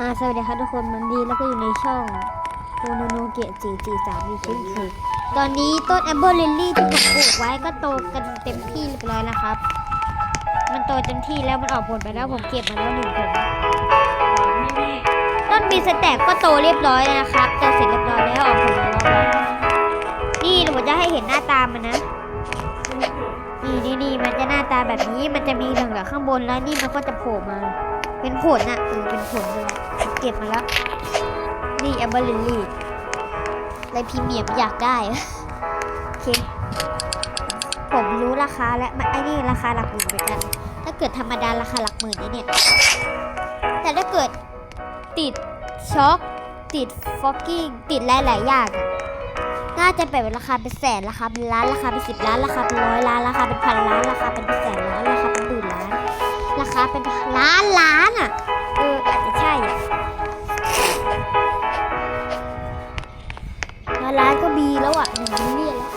อ่าสวัสดีครับทุกคนมันดีแล้วก็อยู่ในช่องโคโนโนเกะจีจีสามมีชิ้นคือตอนนี้ต้นแอมเบอร์ลิลลี่ที่ผมปลูกไว้ก็โตกันเต็มที่เรียบร้อยแล้วครับ มันโตเต็มที่แล้วมันออกผลไปแล้วผมเก็บมาแล้วหนึ่งผลต้นบีสแต็กก็โตเรียบร้อยแล้วนะครับโตเสร็จเรียบร้อยแล้วออกผลมาแล้วนี่ผมจะให้เห็นหน้าตามันนะนี่นี่นี่มันจะหน้าตาแบบนี้มันจะมีเหลืองๆข้างบนแล้วนี่มันก็จะโผล่มา เป็นผลน่ะเออเป็นผลเลยเก็บมาแล้ว นี่แอมเบอร์ลิลลี่ในพรีเมียมอยากได้ โอเค ผมรู้ราคาแล้วไอ้นี่ราคาหลักหมื่นเหมือนกัน ถ้าเกิดธรรมดาราคาหลักหมื่นไอ้เนี่ย แต่ถ้าเกิดติดช็อคติดฟอกกิ้งติดหลายๆอย่างน่าจะแบบราคาเป็นแสนราคาเป็นล้านราคาเป็นสิบล้านราคาเป็นร้อยล้านราคาเป็นพันล้านราคาเป็นแสนล้านราคา ราคาเป็นล้านล้านอะเอออาจจะใช่อะล้านล้านก็บีแล้วอะหนึ่งมิลเลียนแล้ว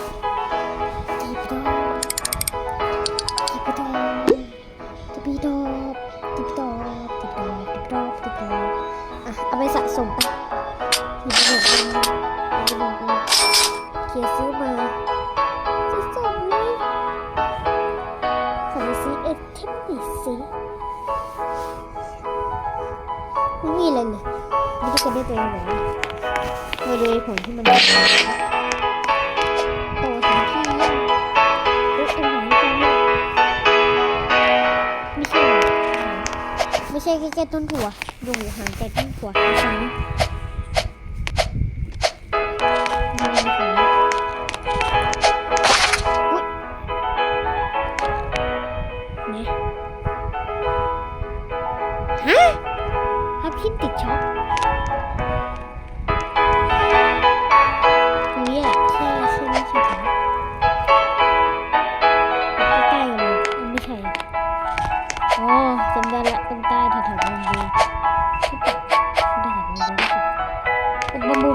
กีบดอกกีบดอกกีบดอกกีบดอกกีบดอกกีบดอกกีบดอกอะเอาไปสะสมไปกีบดอกกีบดอกเคียร์ซื้อมา จะได้ระเด็นตัวเองเลยมาดูผลที่มันโตถึงที่ยังเอ๊ะตรงไหนตรงนี้ไม่ใช่ ไม่ใช่แค่แค่ต้นถั่วดูห่างจากต้นถั่วตรงนี้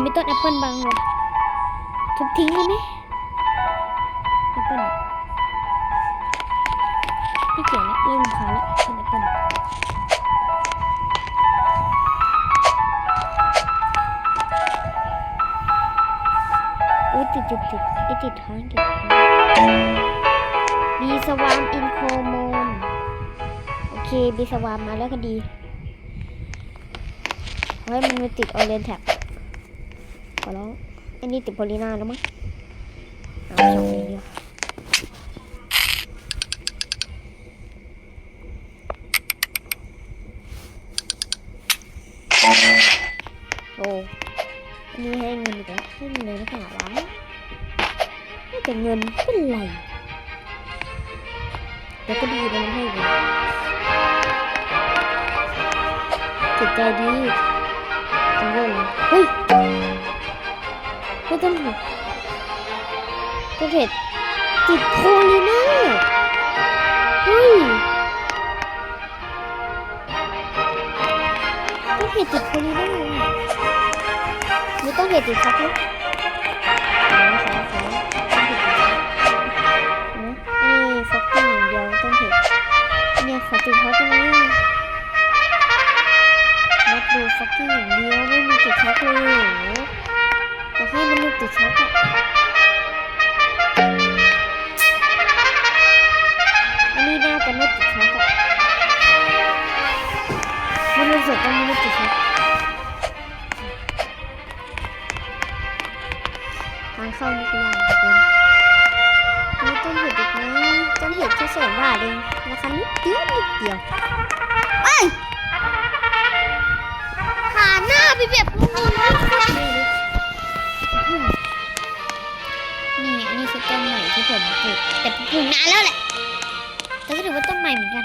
มีต้นแอปเปิลบางวะทุบทิ้งเลยไหมแอปเปิลอะไม่เกี่ยวละเริ่มรำคาญละต้นแอปเปิลอะอุ้ยติดติดติดไอติดท้องติดท้องบีสวามอินโคโมนโอเคบีสวามมาแล้วก็ดีเฮ้ยมันมาติดออเรนแท็บ ขอร้องอันนี้ติดโพลีนาแล้วมั้งเอาสองนี้เดียวโอ้อันนี้ให้เงินอีกแล้วให้เงินเลยนะค่ะวะให้แต่เงินเป็นไรเดี๋ยวก็ดีแล้วให้เงินจิตใจดีจังเลยเฮ้ย ไม่ต้นเห็ดต้นเห็ดติดโพลีน่าเฮ้ยต้นเห็ดติดโพลีน่าไม่ต้องเห็ดติดครับลูกนี่ฟอกกิ้งอย่างเดียวต้องเห็ดเนี่ยขอติดเขาตรงนี้นับดูฟอกกิ้งอย่างเดียวไม่มีติดช็อกเลย โหแต่ให้มันมีติดช็อกอะอันนี้น่าจะไม่ติดช็อกอะมันรู้สึกว่ามันไม่ติดช็อกทางเข้านี่ก็ยากเหลือเกินมีต้นเห็ดอีกไหมต้นเห็ดแค่แสนบาทเองราคานิดเดียวนิดเดียวไปหาหน้าไปแบบงงๆ ที่ผมปลูกแต่ปลูกนานแล้วแหละแต่ก็ถือว่าต้นใหม่เหมือนกัน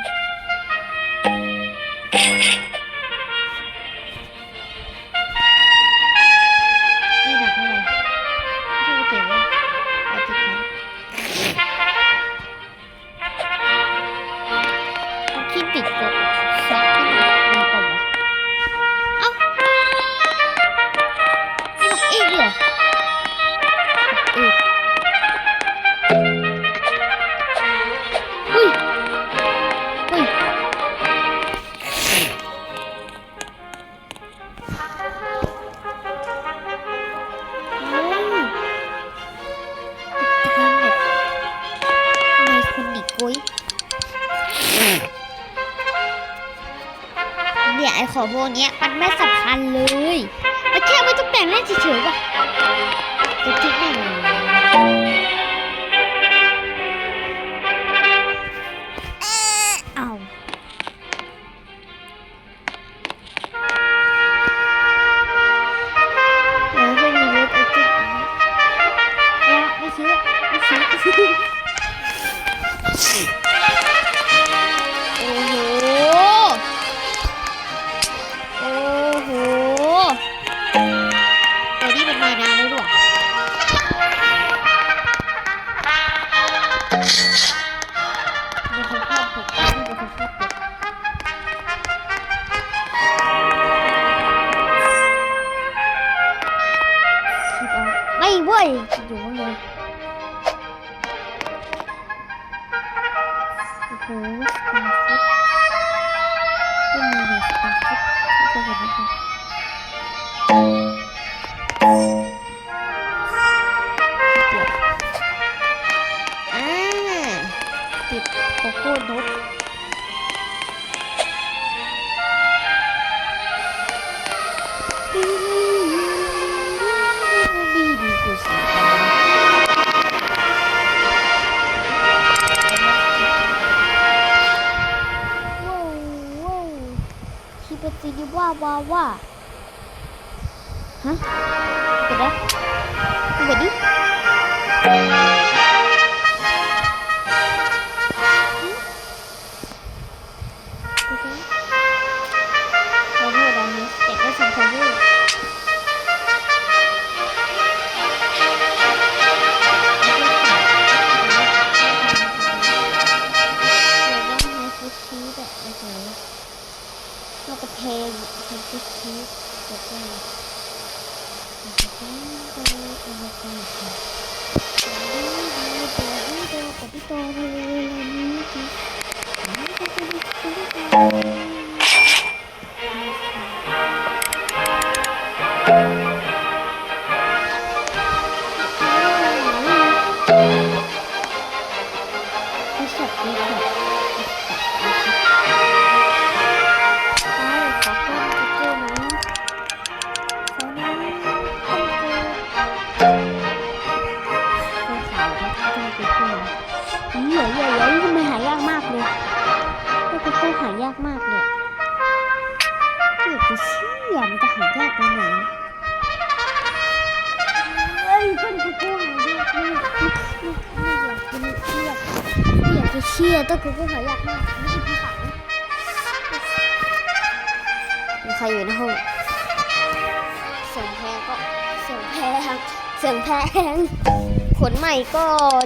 不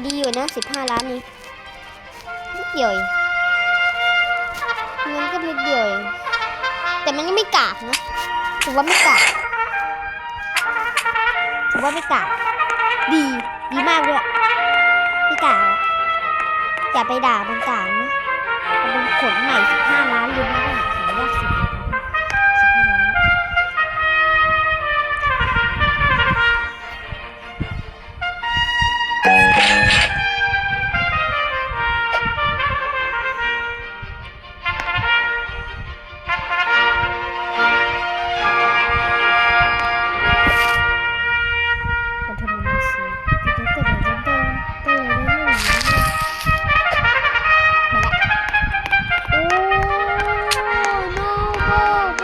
ดีอยู่นะ15ล้านนี้นิดเดียวเงินก็นิดเดียวแต่มันยังไม่กากนะถือว่าไม่กากถือว่าไม่กากดีดีมากเลยไม่กากอย่าไปด่ามันกากนะมันขนใหม่15บห้าล้านเลยนะขายยอดสุด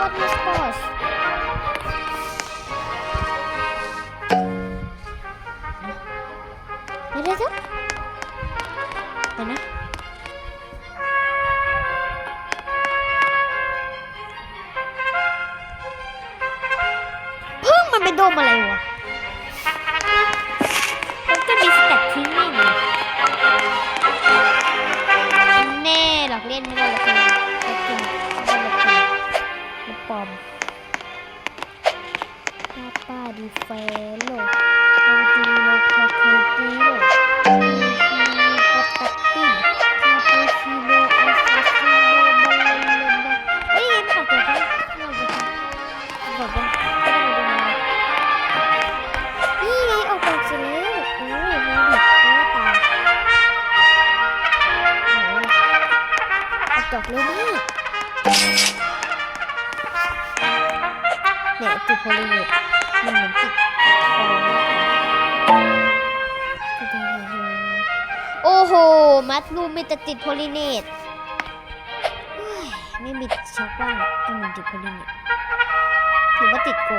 żadna Boss. ผมนี่ไงออกแบบเสร็จแล้วโอ้มันดิบหน้าตาจบเลยนี่เนี่ยจุดโพลีมันเหมือนติดโอ้โห มัดรูมมีแต่ติดโพลิเนตไม่มีช็อกว่างต้องมีติดโพลิเนต ถือว่าติดโก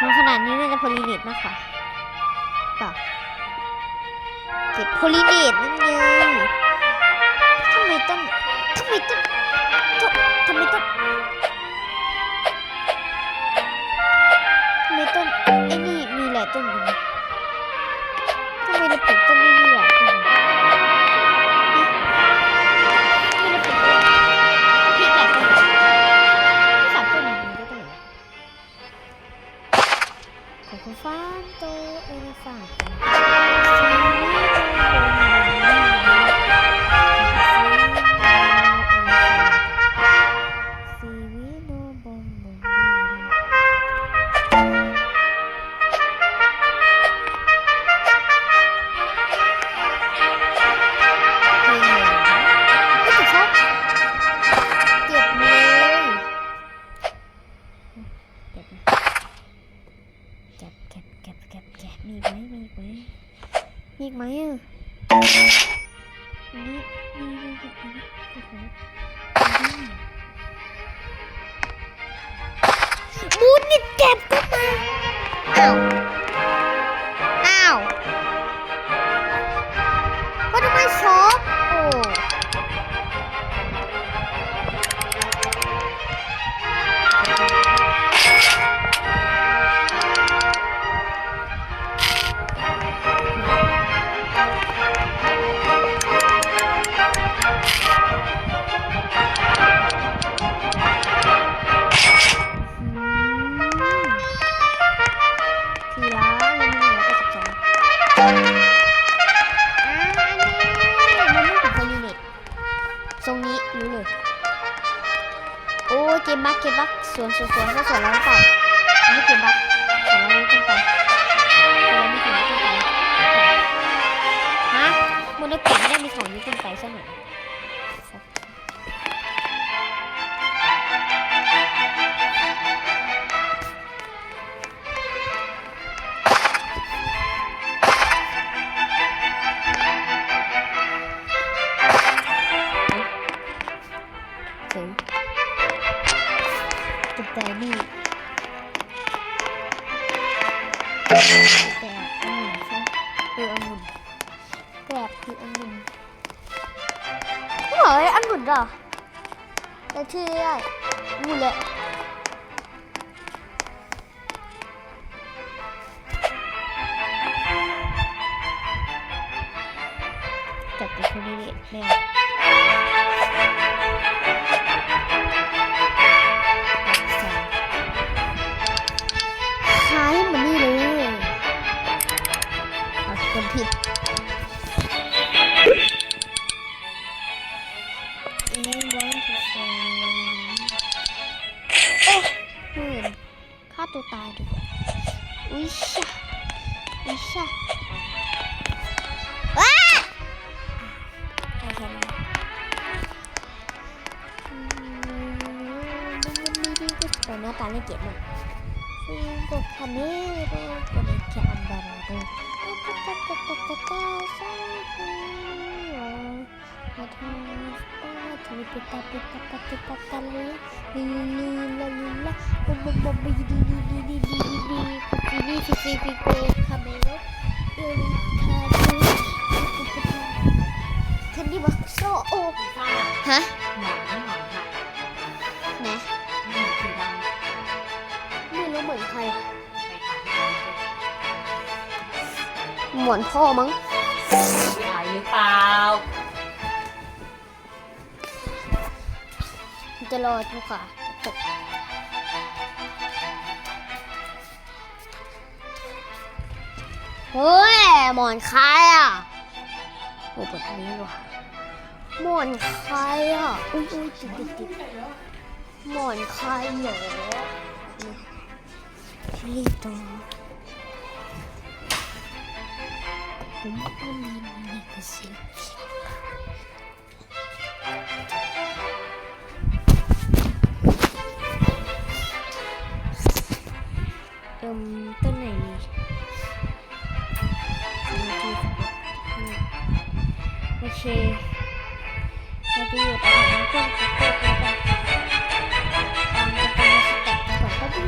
มันขนาดนี้น่าจะโพลีเนตมากกว่าเปล่าเก็บโพลีเนตนั่นไงทำไมต้องทำไมต้องทำไมต้องทำไมต้องไอ้นี่มีหลายต้นอยู่นะ มีไหมมีไหมมีไหมอะอันนี้มีมีมีอันนี้โอ้โหมูนนี่เก็บก็มาอ้าวอ้าว สวนสวนสวนก็สวนแล้วต่อเปล่าอันนี้เก็บักสวนแล้วไม่ต้องไปสวนแล้วไม่ถึงไม่ต้องไปฮะมูลนิธิไม่ได้มีของนี้ขึ้นไปซะหน่อย เลยองุ่นเหรอแต่ชื่อได้องุ่นแหละแต่เป็นคนนี้แม่ การเล่นเกมหมดซีกดคาเมโรกดแคมบาร์โรตัดตัดตัดตัดตัดตัดตาฮูตาทำสตาร์ทีปิตาปิตาปิตาปิตาเตยลีลีตาลีตาบอตบอบบดีดีดีดีดีดีดีดีดีซีซีซีกดตาเมตรเอลิตาดูคันดี้บักโตโอฮะ เหมือนพ่อมั้งขายหรือเปล่า จะรอทุกค่ะตกเฮ้ย หมอนใครอะโอ้เปิดอันนี้ดีกว่ะหมอนใครอะอุ้ยอุ้ยติดติดติดหมอนใครเหรอนี่ Um, เอิ่มต้นไหนมีโอเคมาดูอาหารต้นที่เตงกันตามกันตามสแต็กก่อนก็ดู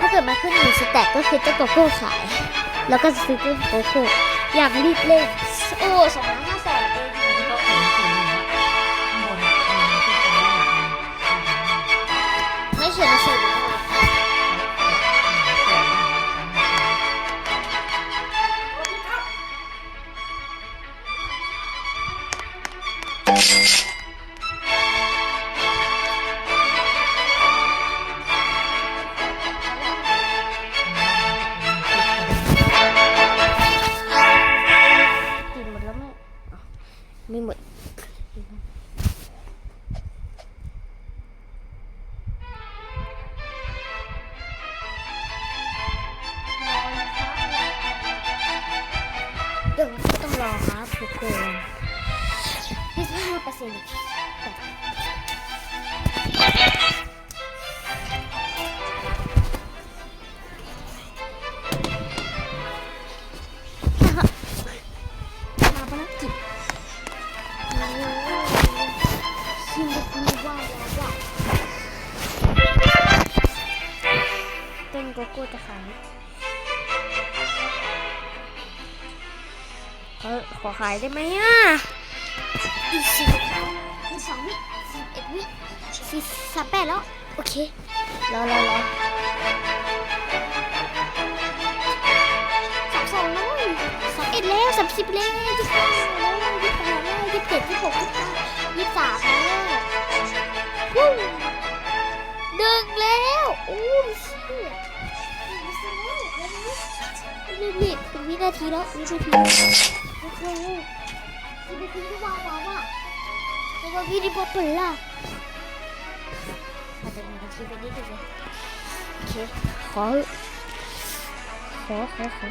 ถ้าเกิดมาขึ้นหนึ่สแต็กก็คือต้นกรกโก้ขาย แล้วก็ซื้อเจ้าโกโก้อยากรีบเล่นโอ้สองล้านห้าแสนเองไม่เขาเขียน ไม่หมดเดี๋ยวก็ต้องรอครับทุกคนยี่สิบห้าเปอร์เซ็นต์ายได้ไหมอะอีกสิบอีกสองวิสิบเอ็ดวิสี่สามแปดแล้ว โอเค รอรอรอสามสองแล้วสามเอ็ดแล้วสามสิบแล้วยี่สิบห้าแล้วยี่สิบแปดแล้วยี่สิบเจ็ดยี่สิบหกยี่สิบห้ายี่สิบสามแล้ววู้ดึงแล้วโอ้ยเชี่ยรีบรีบเป็นวินาทีแล้ววินาที โอ้โหวินาทีที่ว้าวว้าวอะเพราะว่าวิธีพอเปิดล่ะอาจจะมีนาทีไปนิดนึงโอเคขอขอขอขอ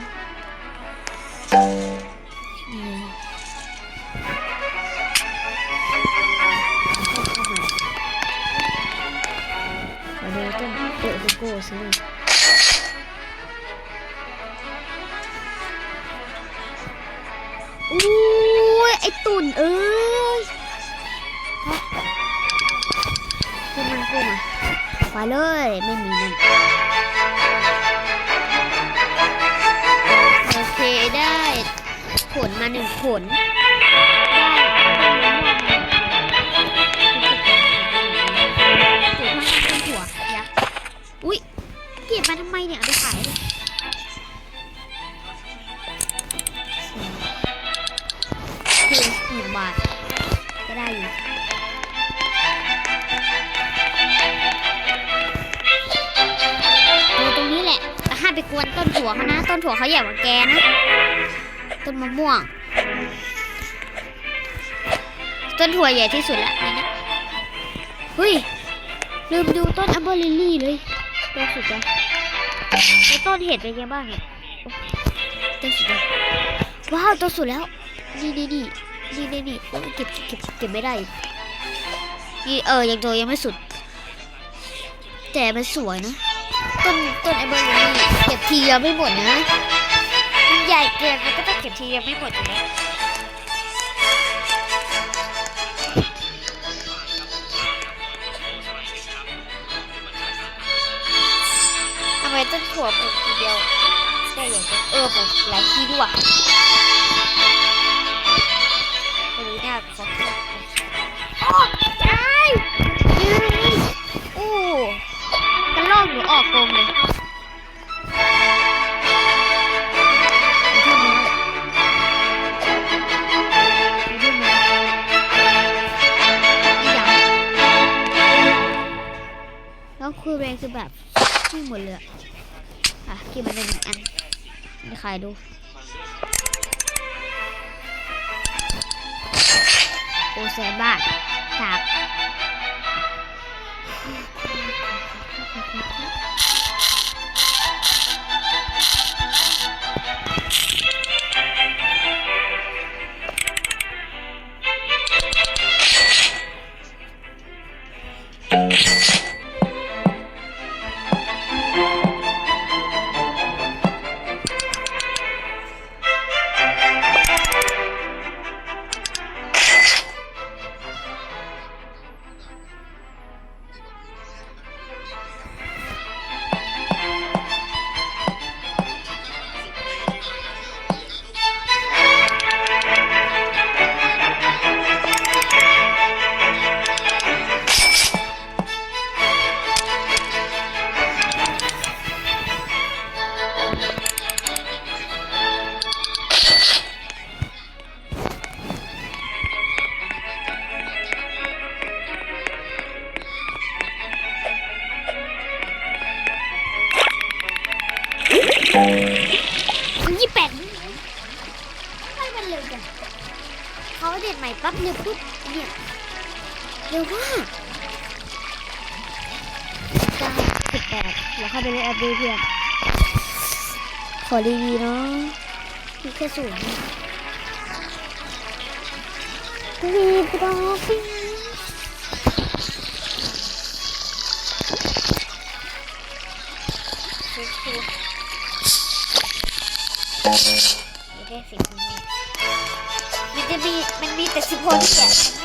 มาดูต้นเปิดโกโก้สิ เอ้ยขึ้นมันกูมาไปเลยไม่มีนั่นโอเคได้ผลมาหนึ่งผลได้ต้นหัวยักษ์อุ้ยเก็บมาทำไมเนี่ยเอาไปขาย ไปกวนต้นถั่วเขานะ ต้นถั่วเขาใหญ่กว่าแกนะ ต้นมะม่วง ต้นถั่วใหญ่ที่สุดละในนี้เฮ้ย ลืมดูต้นอัมเบอร์ลิลลี่เลยตัวสุดยอดแล้วต้นเห็ดเป็นยังบ้างเนี่ยต้นสุดยอดว้าวตัวสุดแล้ว นี่นี่นี่นี่นี่นี่โอ้เก็บเก็บเก็บไม่ได้นี่เออยังตัวยังไม่สุด แต่มันสวยนะ ต้นต้นไอเบอร์ลิลลี่เก็บทีเดียวไม่หมดนะ มันใหญ่เกินมันก็ต้องเก็บทีเดียวไม่หมดอยู่แล้วทำไมต้นถั่วปลูกทีเดียวได้อย่างเดียวเออปลูกหลายที่ด้วยวันนี้เนี่ยขอแค่โอ้ยายยืน นูออกกรงเลยแล้วคือเรงคือแบบไม่หมดเลยอะกินมันหนึ่งอันนี่ขายดูโอแสนบาทสาม เร็วปุ๊บเนี่ยเร็วมากเก้าสิบแปดแล้วเข้าไปในแอปดูเพื่อนขอดีๆเนาะมีแค่ศูนย์เนี่ยรีบรอพี่เช็คดูไม่ได้สิบนี้มัน จะมีมันมีแต่สิบหกเนี่ย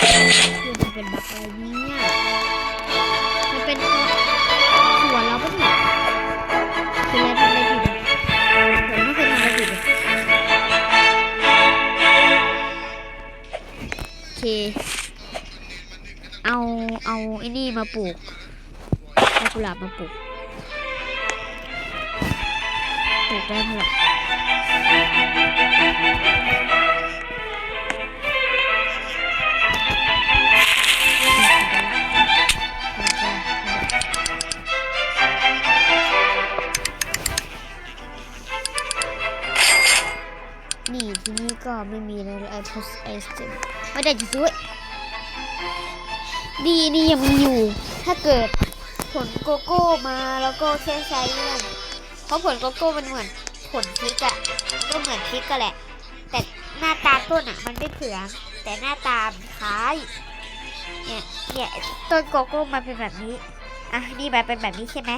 คือได้คือมันเป็นบักอะไรเนี่ยมันเป็นหัวเราปะเนี่ยคืออะไรทำอะไรผิดอะผมไม่เคยทำอะไรผิดเลยโอเค เอาเอาไอ้นี่มาปลูกเอากุหลาบมาปลูกปลูกได้เท่าไหร่ ก็ไม่มีอะไรเลยไอโพสไอสเต็มไม่ได้จะซื้อดีนี่ยังมีอยู่ ถ้าเกิดผลโกโก้มาแล้วก็แค่ใช้นั่นเพราะผลโกโก้มันเหมือนผลพริกอะก็เหมือนพริกก็แหละ แต่หน้าตาต้นอะมันไม่เผืองแต่หน้าตาคล้ายเนี่ยเนี่ยต้นโกโก้มันเป็นแบบนี้อะนี่มันเป็นแบบนี้ใช่ไหม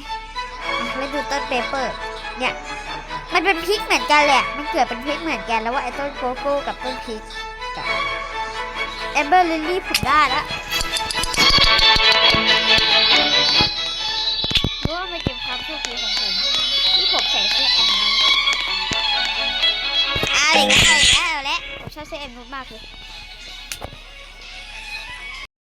อะแล้วดูต้นเปเปอร์เนี่ย มันเป็นพริกเหมือนกันแหละ มันเกิดเป็นพริกเหมือนกันแล้วว่าไอ้ต้นโกโก้กับต้นพริกกับแอมเบอร์ลิลลี่ผมได้แล้วรู้ว่ามันเป็นความโชคดีของผม ที่ผมใส่เสื้อแอมนูอะไรกันเอาอีกแล้วเอาอีกแล้วผมชอบเสื้อแอมนูมากเลย